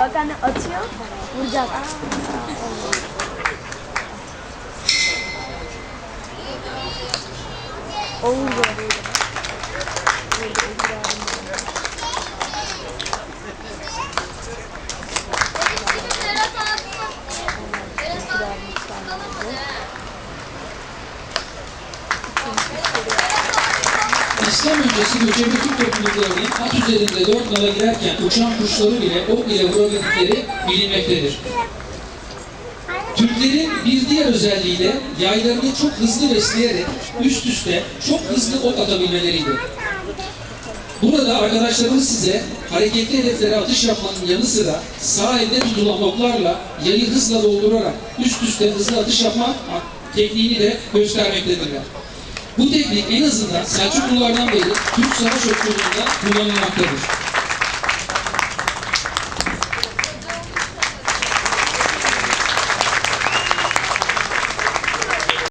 Bak anne atıyor. Vuracak. O vurdu. İslam öncesi göçebe Türk topluluklarının at üzerinde dört nala girerken uçan kuşları bile ok ile vurabildikleri bilinmektedir. Türklerin bir diğer özelliği de yaylarını çok hızlı besleyerek üst üste çok hızlı ok atabilmeleriydi. Burada arkadaşlarımız size hareketli hedeflere atış yapmanın yanı sıra sağ elde tutulan oklarla yayı hızla doldurarak üst üste hızlı atış yapma tekniğini de göstermektedirler. Bu teknik en azından Selçuklulardan beri Türk savaş oklarında kullanılmaktadır.